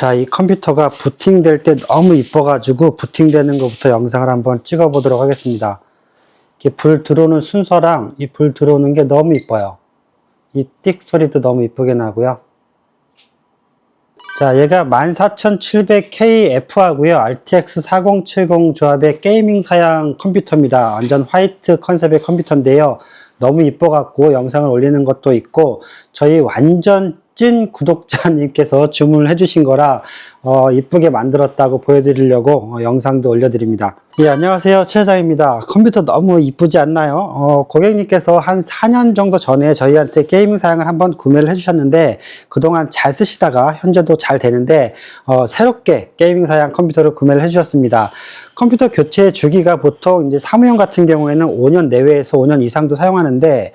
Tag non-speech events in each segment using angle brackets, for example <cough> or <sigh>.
자, 이 컴퓨터가 부팅될 때 너무 이뻐가지고 부팅되는 것부터 영상을 한번 찍어보도록 하겠습니다. 이렇게 불 들어오는 순서랑 이 불 들어오는 게 너무 이뻐요. 이 띡 소리도 너무 이쁘게 나고요. 자, 얘가 14700KF 하고요. RTX 4070 조합의 게이밍 사양 컴퓨터입니다. 완전 화이트 컨셉의 컴퓨터인데요. 너무 이뻐갖고 영상을 올리는 것도 있고, 저희 완전 찐 구독자님께서 주문을 해주신 거라, 어, 이쁘게 만들었다고 보여드리려고 어, 영상도 올려드립니다. 예, 안녕하세요. 최 회장입니다. 컴퓨터 너무 이쁘지 않나요? 어, 고객님께서 한 4년 정도 전에 저희한테 게임 사양을 한번 구매를 해주셨는데, 그동안 잘 쓰시다가 현재도 잘 되는데, 어, 새롭게 게이밍 사양 컴퓨터를 구매를 해주셨습니다. 컴퓨터 교체 주기가 보통 이제 사무용 같은 경우에는 5년 내외에서 5년 이상도 사용하는데,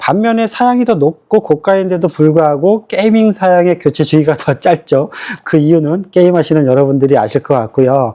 반면에 사양이 더 높고 고가인데도 불구하고 게이밍 사양의 교체 주기가 더 짧죠. 그 이유는 게임하시는 여러분들이 아실 것 같고요.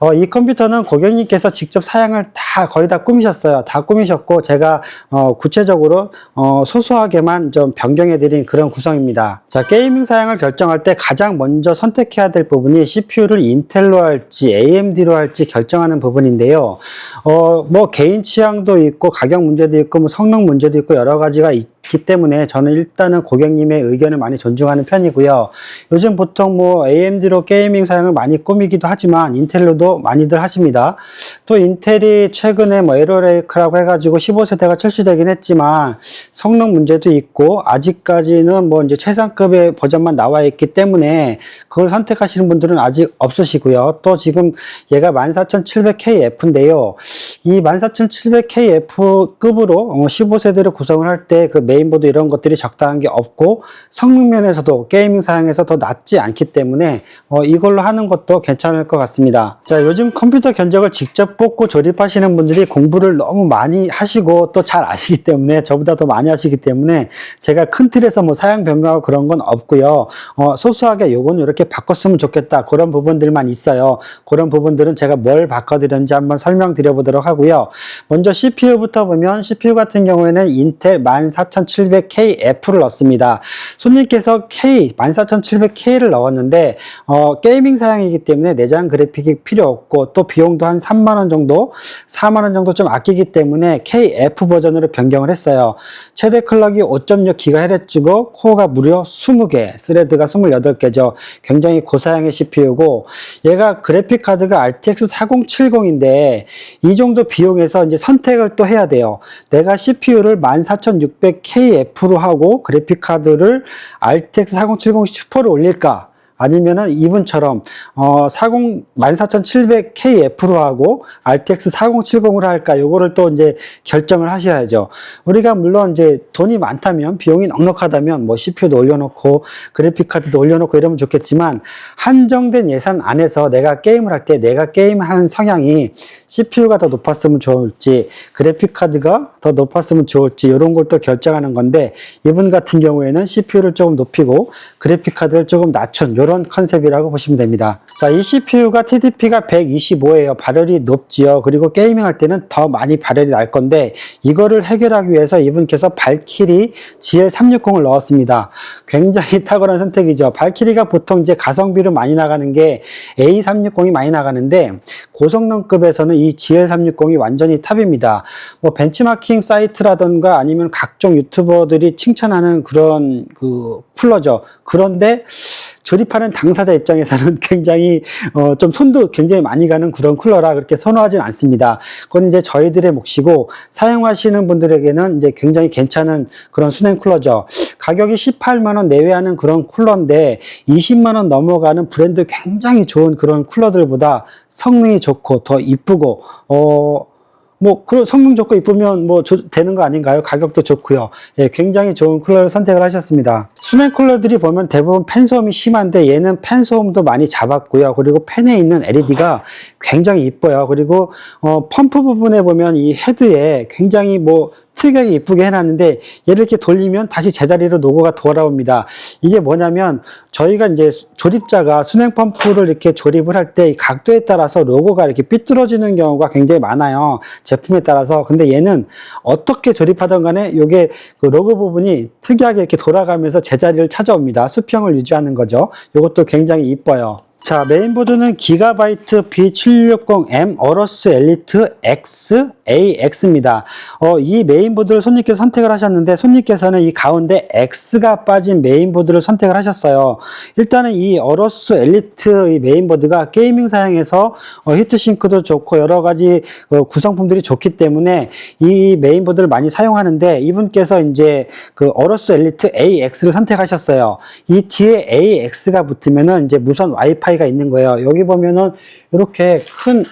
어, 이 컴퓨터는 고객님께서 직접 사양을 다 거의 다 꾸미셨어요. 다 꾸미셨고 제가 어, 구체적으로 어, 소소하게만 좀 변경해 드린 그런 구성입니다. 자, 게이밍 사양을 결정할 때 가장 먼저 선택해야 될 부분이 CPU를 인텔로 할지 AMD로 할지 결정하는 부분인데요. 어, 뭐 개인 취향도 있고 가격 문제도 있고 뭐 성능 문제도 있고 여러 가지 가있 기 때문에 저는 일단은 고객님의 의견을 많이 존중하는 편이고요. 요즘 보통 뭐 AMD로 게이밍 사양을 많이 꾸미기도 하지만 인텔로도 많이들 하십니다. 또 인텔이 최근에 뭐 에러레이크라고 해가지고 15세대가 출시되긴 했지만 성능 문제도 있고 아직까지는 뭐 이제 최상급의 버전만 나와 있기 때문에 그걸 선택하시는 분들은 아직 없으시고요. 또 지금 얘가 14700KF인데요. 이 14700KF급으로 15세대를 구성을 할 때 그 보드 이런 것들이 적당한 게 없고 성능 면에서도 게이밍 사양에서 더 낫지 않기 때문에 어, 이걸로 하는 것도 괜찮을 것 같습니다. 자, 요즘 컴퓨터 견적을 직접 뽑고 조립하시는 분들이 공부를 너무 많이 하시고 또 잘 아시기 때문에 저보다 더 많이 하시기 때문에 제가 큰 틀에서 뭐 사양 변경하고 그런 건 없고요. 어, 소소하게 요건 이렇게 바꿨으면 좋겠다 그런 부분들만 있어요. 그런 부분들은 제가 뭘 바꿔드렸는지 한번 설명드려 보도록 하고요. 먼저 CPU부터 보면 CPU 같은 경우에는 인텔 14700KF를 넣습니다. 손님께서 K 14700K를 넣었는데 어, 게이밍 사양이기 때문에 내장 그래픽이 필요 없고 또 비용도 한 3만 원 정도 4만 원 정도 좀 아끼기 때문에 KF 버전으로 변경을 했어요. 최대 클럭이 5.6GHz고 코어가 무려 20개, 스레드가 28개죠. 굉장히 고사양의 CPU고 얘가 그래픽 카드가 RTX 4070인데 이 정도 비용에서 이제 선택을 또 해야 돼요. 내가 CPU를 14600KF로 하고 그래픽 카드를 RTX 4070 슈퍼로 올릴까? 아니면은 이분처럼 어 40, 14700KF로 하고 RTX 4070으로 할까 요거를 또 이제 결정을 하셔야죠. 우리가 물론 이제 돈이 많다면 비용이 넉넉하다면 뭐 CPU도 올려놓고 그래픽 카드도 올려놓고 이러면 좋겠지만 한정된 예산 안에서 내가 게임을 할 때 내가 게임하는 성향이 CPU가 더 높았으면 좋을지 그래픽 카드가 더 높았으면 좋을지 이런 걸 또 결정하는 건데 이분 같은 경우에는 CPU를 조금 높이고 그래픽 카드를 조금 낮춘 이런 컨셉이라고 보시면 됩니다. 자, 이 CPU가 TDP가 125예요. 발열이 높지요. 그리고 게이밍 할 때는 더 많이 발열이 날 건데 이거를 해결하기 위해서 이분께서 발키리 GL360을 넣었습니다. 굉장히 <laughs> 탁월한 선택이죠. 발키리가 보통 이제 가성비로 많이 나가는 게 A360이 많이 나가는데 고성능급에서는 이 GL360이 완전히 탑입니다. 뭐 벤치마킹 사이트라던가 아니면 각종 유튜버들이 칭찬하는 그런 그 쿨러죠. 그런데 조립하는 당사자 입장에서는 <laughs> 굉장히 어, 좀 손도 굉장히 많이 가는 그런 쿨러라 그렇게 선호하진 않습니다. 그건 이제 저희들의 몫이고 사용하시는 분들에게는 이제 굉장히 괜찮은 그런 수냉 쿨러죠. 가격이 18만 원 내외하는 그런 쿨러인데 20만 원 넘어가는 브랜드 굉장히 좋은 그런 쿨러들보다 성능이 좋고 더 이쁘고 어. 뭐 그런 성능 좋고 이쁘면 뭐 조- 되는 거 아닌가요? 가격도 좋고요. 예, 굉장히 좋은 쿨러를 선택을 하셨습니다. 수냉 쿨러들이 보면 대부분 팬 소음이 심한데 얘는 팬 소음도 많이 잡았고요. 그리고 팬에 있는 LED가 굉장히 이뻐요. 그리고 어, 펌프 부분에 보면 이 헤드에 굉장히 뭐 특이하게 이쁘게 해놨는데 얘를 이렇게 돌리면 다시 제자리로 로고가 돌아옵니다. 이게 뭐냐면 저희가 이제 조립자가 순행 펌프를 이렇게 조립을 할때이 각도에 따라서 로고가 이렇게 삐뚤어지는 경우가 굉장히 많아요. 제품에 따라서. 근데 얘는 어떻게 조립하던 간에 이게 그 로고 부분이 특이하게 이렇게 돌아가면서 제자리를 찾아옵니다. 수평을 유지하는 거죠. 이것도 굉장히 이뻐요. 자, 메인보드는 기가바이트 B760M 어러스 엘리트 X AX입니다. 어, 이 메인보드를 손님께서 선택을 하셨는데 손님께서는 이 가운데 X가 빠진 메인보드를 선택을 하셨어요. 일단은 이 어러스 엘리트 이 메인보드가 게이밍 사양에서 어, 히트싱크도 좋고 여러 가지 어, 구성품들이 좋기 때문에 이 메인보드를 많이 사용하는데 이분께서 이제 그 어러스 엘리트 AX를 선택하셨어요. 이 뒤에 AX가 붙으면은 이제 무선 와이파이가 있는 거예요. 여기 보면은 이렇게 큰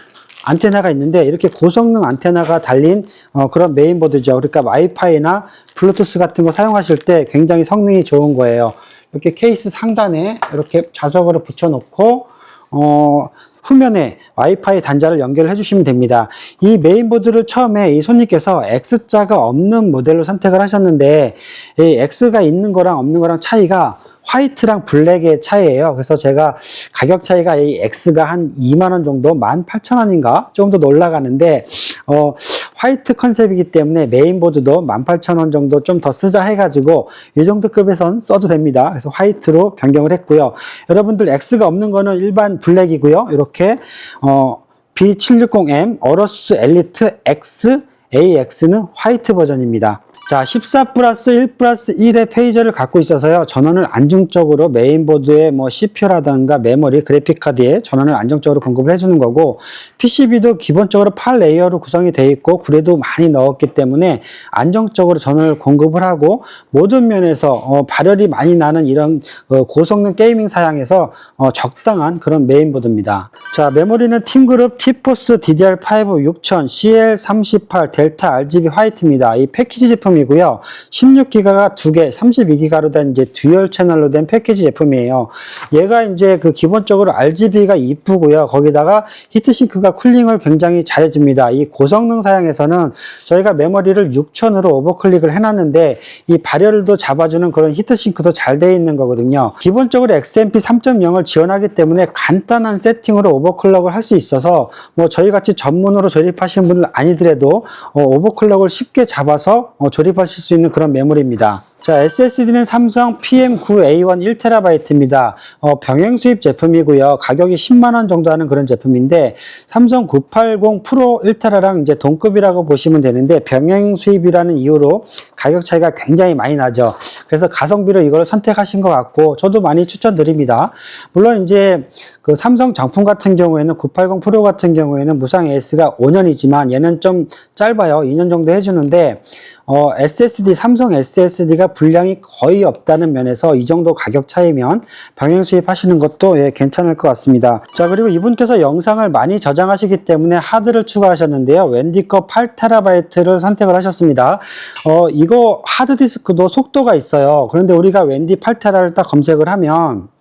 안테나가 있는데 이렇게 고성능 안테나가 달린 어, 그런 메인보드죠. 그러니까 와이파이나 블루투스 같은 거 사용하실 때 굉장히 성능이 좋은 거예요. 이렇게 케이스 상단에 이렇게 자석으로 붙여놓고 어, 후면에 와이파이 단자를 연결해 주시면 됩니다. 이 메인보드를 처음에 이 손님께서 X자가 없는 모델로 선택을 하셨는데 이 X가 있는 거랑 없는 거랑 차이가 화이트랑 블랙의 차이예요. 그래서 제가 가격 차이가 이 X가 한 2만 원 정도, 18,000원인가 조금 더 올라가는데 어, 화이트 컨셉이기 때문에 메인보드도 18,000원 정도 좀 더 쓰자 해가지고 이 정도 급에선 써도 됩니다. 그래서 화이트로 변경을 했고요. 여러분들 X가 없는 거는 일반 블랙이고요. 이렇게 어, B760M 어러스 엘리트 X AX는 화이트 버전입니다. 자, 14 플러스 1 플러스 1의 페이저를 갖고 있어서요. 전원을 안정적으로 메인보드에 뭐 CPU라든가 메모리, 그래픽카드에 전원을 안정적으로 공급을 해주는 거고 PCB도 기본적으로 8레이어로 구성이 되어 있고 그래도 많이 넣었기 때문에 안정적으로 전원을 공급을 하고 모든 면에서 어, 발열이 많이 나는 이런 어, 고성능 게이밍 사양에서 어, 적당한 그런 메인보드입니다. 자, 메모리는 팀그룹 티포스 DDR5 6000 CL38 델타 RGB 화이트입니다. 이 패키지 제품 이고요. 16기가가 두 개, 32기가로 된 이제 듀얼 채널로 된 패키지 제품이에요. 얘가 이제 그 기본적으로 RGB가 이쁘고요. 거기다가 히트싱크가 쿨링을 굉장히 잘해줍니다. 이 고성능 사양에서는 저희가 메모리를 6000으로 오버클릭을 해놨는데 이 발열도 잡아주는 그런 히트싱크도 잘 되어 있는 거거든요. 기본적으로 XMP 3.0을 지원하기 때문에 간단한 세팅으로 오버클럭을 할 수 있어서 뭐 저희 같이 전문으로 조립하시는 분들 아니더라도 어, 오버클럭을 쉽게 잡아서 어, 조립하실 수 있는 그런 메모리입니다. 자, SSD는 삼성 PM9A1 1TB입니다. 어, 병행 수입 제품이고요. 가격이 10만원 정도 하는 그런 제품인데, 삼성 980 프로 1TB랑 이제 동급이라고 보시면 되는데, 병행 수입이라는 이유로 가격 차이가 굉장히 많이 나죠. 그래서 가성비로 이걸 선택하신 것 같고, 저도 많이 추천드립니다. 물론 이제 그 삼성 정품 같은 경우에는 980 프로 같은 경우에는 무상 AS가 5년이지만 얘는 좀 짧아요. 2년 정도 해주는데, 어, SSD, 삼성 SSD가 분량이 거의 없다는 면에서 이 정도 가격 차이면 병행 수입하시는 것도 예, 괜찮을 것 같습니다. 자, 그리고 이분께서 영상을 많이 저장하시기 때문에 하드를 추가하셨는데요. 웬디커 8TB를 선택을 하셨습니다. 어, 이거 하드디스크도 속도가 있어요. 그런데 우리가 웬디 8TB를 딱 검색을 하면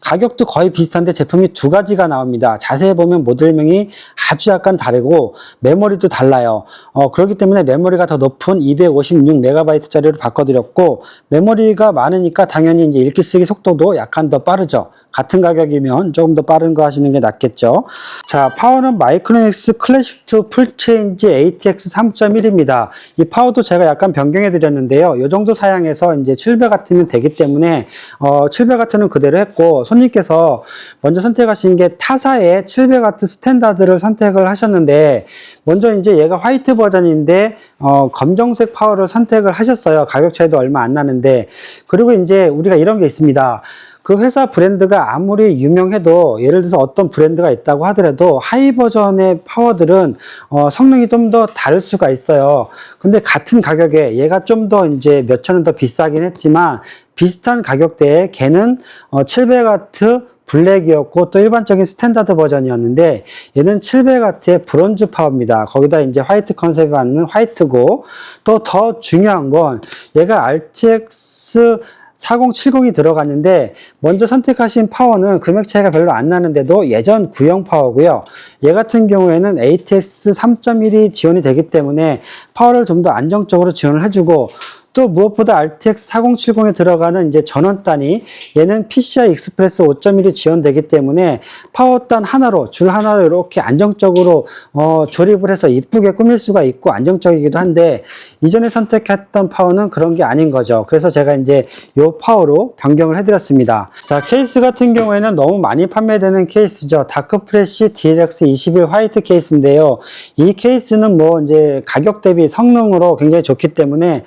가격도 거의 비슷한데 제품이 두 가지가 나옵니다. 자세히 보면 모델명이 아주 약간 다르고 메모리도 달라요. 어, 그렇기 때문에 메모리가 더 높은 256MB짜리로 바꿔드렸고 메모리가 많으니까 당연히 이제 읽기 쓰기 속도도 약간 더 빠르죠. 같은 가격이면 조금 더 빠른 거 하시는 게 낫겠죠. 자, 파워는 마이크로닉스 클래식 2 풀체인지 ATX 3.1입니다. 이 파워도 제가 약간 변경해 드렸는데요. 이 정도 사양해서 이제 700W면 되기 때문에 어, 700W는 그대로 했고 손님께서 먼저 선택하신 게 타사의 700W 스탠다드를 선택을 하셨는데 먼저 이제 얘가 화이트 버전인데 어, 검정색 파워를 선택을 하셨어요. 가격 차이도 얼마 안 나는데 그리고 이제 우리가 이런 게 있습니다. 그 회사 브랜드가 아무리 유명해도 예를 들어서 어떤 브랜드가 있다고 하더라도 하이 버전의 파워들은 어, 성능이 좀 더 다를 수가 있어요. 근데 같은 가격에 얘가 좀 더 이제 몇천 원 더 비싸긴 했지만 비슷한 가격대에 걔는 어, 700W 블랙이었고 또 일반적인 스탠다드 버전이었는데 얘는 700W의 브론즈 파워입니다. 거기다 이제 화이트 컨셉이 맞는 화이트고 또 더 중요한 건 얘가 RTX 4070이 들어갔는데 먼저 선택하신 파워는 금액 차이가 별로 안 나는데도 예전 구형 파워고요. 얘 같은 경우에는 ATX 3.1이 지원이 되기 때문에 파워를 좀 더 안정적으로 지원을 해주고 또 무엇보다 RTX 4070에 들어가는 이제 전원단이 얘는 PCI 익스프레스 5.1이 지원되기 때문에 파워단 하나로 줄 하나로 이렇게 안정적으로 어, 조립을 해서 이쁘게 꾸밀 수가 있고 안정적이기도 한데 이전에 선택했던 파워는 그런 게 아닌 거죠. 그래서 제가 이제 요 파워로 변경을 해드렸습니다. 자 케이스 같은 경우에는 너무 많이 판매되는 케이스죠. 다크프레시 DLX 21 화이트 케이스인데요. 이 케이스는 뭐 이제 가격 대비 성능으로 굉장히 좋기 때문에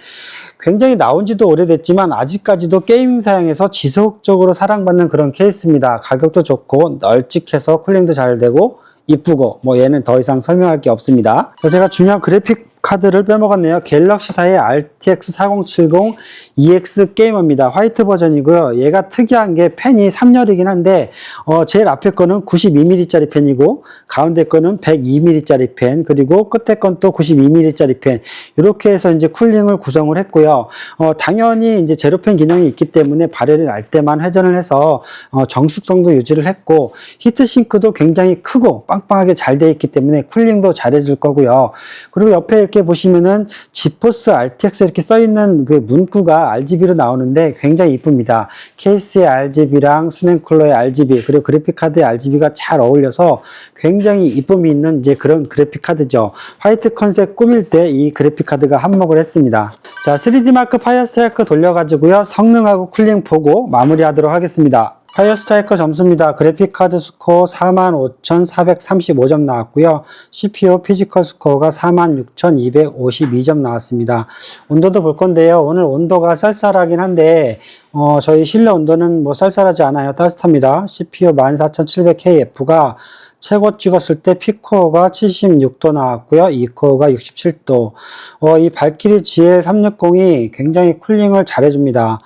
굉장히 나온 지도 오래됐지만 아직까지도 게이밍 사양에서 지속적으로 사랑받는 그런 케이스입니다. 가격도 좋고 널찍해서 쿨링도 잘 되고 이쁘고 뭐 얘는 더 이상 설명할 게 없습니다. 제가 중요한 그래픽 카드를 빼먹었네요. 갤럭시사의 RTX 4070 EX 게이머입니다. 화이트 버전이고요. 얘가 특이한 게 펜이 3열이긴 한데 어, 제일 앞에 거는 92mm짜리 펜이고 가운데 거는 102mm짜리 펜 그리고 끝에 건 또 92mm짜리 펜 이렇게 해서 이제 쿨링을 구성을 했고요. 어, 당연히 이제 제로펜 기능이 있기 때문에 발열이 날 때만 회전을 해서 어, 정숙성도 유지를 했고 히트싱크도 굉장히 크고 빵빵하게 잘 돼 있기 때문에 쿨링도 잘 해줄 거고요. 그리고 옆에 이렇게 보시면은 지포스 RTX 이렇게 써 있는 그 문구가 RGB로 나오는데 굉장히 이쁩니다. 케이스의 RGB랑 수냉 쿨러의 RGB 그리고 그래픽 카드의 RGB가 잘 어울려서 굉장히 이쁨이 있는 이제 그런 그래픽 카드죠. 화이트 컨셉 꾸밀 때 이 그래픽 카드가 한몫을 했습니다. 자, 3D 마크 파이어 스트라이크 돌려가지고요. 성능하고 쿨링 보고 마무리하도록 하겠습니다. 파이어 스트라이커 점수입니다. 그래픽 카드 스코어 45,435점 나왔고요. CPU 피지컬 스코어가 46,252점 나왔습니다. 온도도 볼 건데요. 오늘 온도가 쌀쌀하긴 한데 어, 저희 실내 온도는 뭐 쌀쌀하지 않아요. 따뜻합니다. CPU 14700KF가 최고 찍었을 때 P코어가 76도 나왔고요. E코어가 67도. 어, 이 발키리 GL360이 굉장히 쿨링을 잘 해줍니다.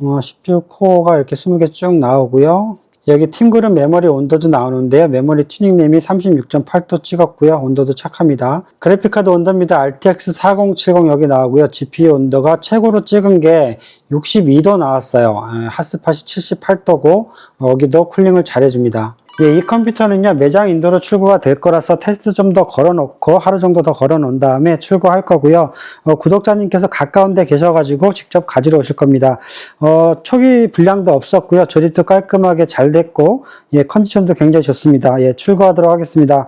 어, CPU 코어가 이렇게 20개 쭉 나오고요. 여기 팀그룹 메모리 온도도 나오는데요. 메모리 튜닝램이 36.8도 찍었고요. 온도도 착합니다. 그래픽카드 온도입니다. RTX 4070 여기 나오고요. GPU 온도가 최고로 찍은 게 62도 나왔어요. 에, 핫스팟이 78도고 여기도 쿨링을 잘 해줍니다. 예, 이 컴퓨터는요 매장 인도로 출고가 될 거라서 테스트 좀 더 걸어놓고 하루 정도 더 걸어놓은 다음에 출고할 거고요. 어, 구독자님께서 가까운데 계셔가지고 직접 가지러 오실 겁니다. 어, 초기 불량도 없었고요. 조립도 깔끔하게 잘 됐고 예, 컨디션도 굉장히 좋습니다. 예, 출고하도록 하겠습니다.